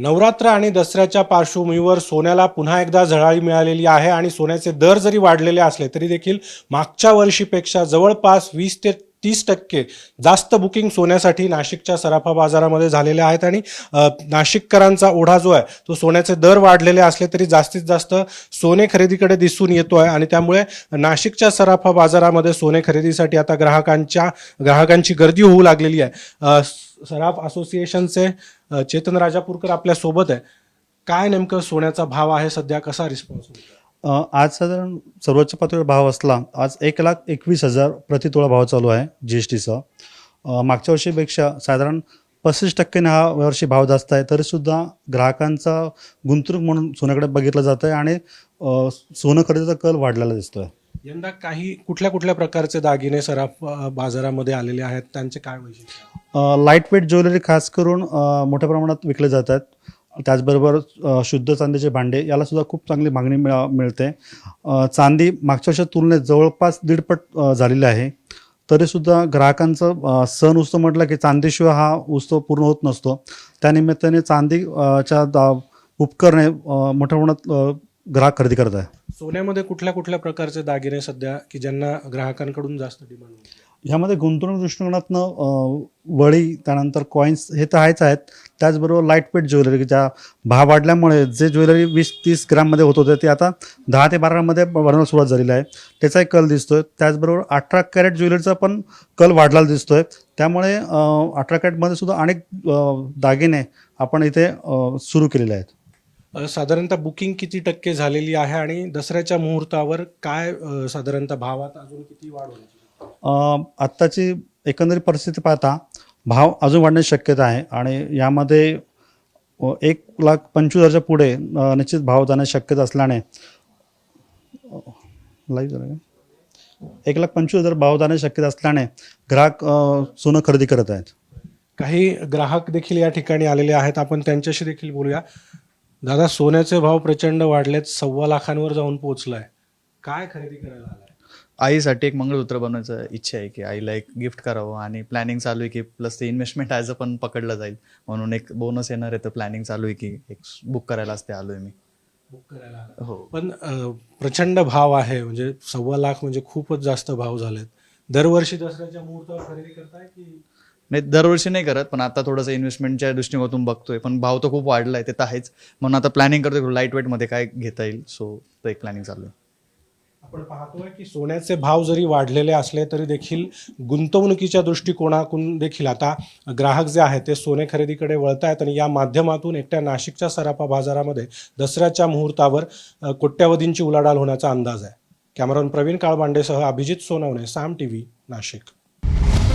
नवरात्र आणि दसऱ्याच्या पार्श्वभूमीवर सोन्याला पुन्हा एकदा झळाळी मिळालेली आहे आणि सोन्याचे दर जरी वाढलेले असले तरी देखील मागच्या वर्षीपेक्षा जवळपास वीस ते तीस टक्के जास्त बुकिंग सोन्यासाठी नाशिकच्या सराफा बाजारामध्ये झालेल्या आहेत. आणि नाशिककरांचा ओढा जो आहे तो सोन्याचे दर वाढलेले असले तरी जास्तीत जास्त सोने खरेदीकडे दिसून येतो आहे आणि त्यामुळे नाशिकच्या सराफा बाजारामध्ये सोने खरेदीसाठी आता ग्राहकांच्या ग्राहकांची गर्दी होऊ लागलेली आहे. सराफ असोसिएशनचे चेतन राजापूरकर आपल्यासोबत आहे. काय नेमकं सोन्याचा भाव आहे? सध्या कसा रिस्पॉन्स आज साधारण सर्वोच्च पातळीवर भाव असला आज एक लाख एकवीस हजार प्रतितोळा भाव चालू आहे जी एस टीचा मागच्या वर्षीपेक्षा साधारण पस्तीस टक्क्याने हा वर्षी भाव जास्त आहे. तरीसुद्धा ग्राहकांचा गुंतवणूक म्हणून सोन्याकडे बघितलं जातं आहे आणि सोनं खरेदीचा कल वाढलेला दिसतोय. यंदा काही कुठल्या कुठल्या प्रकारचे दागिने सराफ बाजारामध्ये आलेले आहेत? त्यांचे काय वैशिष्ट्य? लाइट वेट ज्वेलरी खास करून मोठ्या प्रमाणात विकले जातात. त्याचबरोबर शुद्ध चांदीचे भांडे याला सुद्धा खूप चांगली मागणी मिळा मिळते. चांदी मागच्या वर्षात तुलनेत जवळपास दीडपट झालेली आहे. तरीसुद्धा ग्राहकांचं सण उत्सव म्हटलं की चांदीशिवाय हा उत्सव पूर्ण होत नसतो. त्यानिमित्ताने चांदीच्या दा- उपकरणे मोठ्या प्रमाणात ग्राहक खरेदी करत आहे. सोन्यामध्ये कुठल्या कुठल्या प्रकारचे दागिने सध्या की ज्यांना ग्राहकांकडून जास्त डिमांड ह्यामध्ये गुंतवणूक दृष्टिकोनातनं अ, वळी त्यानंतर कॉईन्स हे तर आहेच आहेत. त्याचबरोबर लाइट वेट ज्वेलरी ज्या भाव वाढल्यामुळे जे ज्वेलरी वीस तीस ग्राममध्ये होत होते ते आता दहा ते बारामध्ये बनवायला सुरुवात झालेली आहे. त्याचा एक कल दिसतोय. त्याचबरोबर अठरा कॅरेट ज्वेलरीचा पण कल वाढलेला दिसतोय. त्यामुळे अ, अठरा कॅरेटमध्ये सुद्धा अनेक अ, दागिने आपण इथे सुरू केलेले आहेत. साधारणतः बुकिंग किती टक्के झालेली आहे आणि दसऱ्याच्या मुहूर्तावर काय साधारणतः भावात अजून किती वाढ होईल आत्ताची एकंदरीत परिस्थिती पाहता भाव अजून वाढण्याची शक्यता आहे आणि यामध्ये एक लाख पंचवीस हजारच्या पुढे निश्चित भाव जाण्याची शक्यता असल्याने लाईव्ह झालं? एक लाख पंचवीस हजार भाव जाण्याची शक्यता असल्याने ग्राहक सोनं खरेदी करत आहेत. काही ग्राहक देखील या ठिकाणी आलेले आहेत. आपण त्यांच्याशी देखील बोलूया. दादा सोन्याचे भाव प्रचंड वाढलेत सव्वा लाखांवर जाऊन पोहोचलाय. काय खरेदी करायला आलाय? आईसाठी एक मंगळसूत्र बनवायचं इच्छा आहे की आईला एक गिफ्ट करावं आणि प्लॅनिंग चालू आहे की प्लस ते इन्व्हेस्टमेंट ॲज अ पण पकडलं जाईल. म्हणून एक बोनस येणार आहे तर प्लॅनिंग चालू आहे की एक बुक करायला असते आलो आहे मी. बुक करायला आलाय. हो. पण अ, प्रचंड भाव आहे म्हणजे सव्वा लाख म्हणजे खूपच जास्त भाव झालेत. दरवर्षी दसऱ्याच्या मुहूर्तावर खरेदी करताय की नाही दरवर्षी नाही करत पण आता थोडंसं इन्व्हेस्टमेंटच्या दृष्टिकोनातून बघतोय. पण भाव तर खूप वाढला आहे ते तर आहेच. म्हणून आता प्लॅनिंग करतोय लाइट वेटमध्ये काय घेता येईल सो तो एक प्लॅनिंग चालू आहे. आपण पाहतोय की सोन्याचे भाव जरी वाढलेले असले तरी देखील गुंतवणुकीच्या दृष्टिकोनातून देखील आता ग्राहक जे आहेत ते सोने खरेदीकडे वळत आहेत आणि या माध्यमातून एकट्या नाशिकच्या सराफा बाजारामध्ये दसऱ्याच्या मुहूर्तावर कोट्यावधींची उलाढाल होण्याचा अंदाज आहे. कॅमेरॉन प्रवीण काळबांडेसह अभिजित सोनवणे साम टी व्ही नाशिक.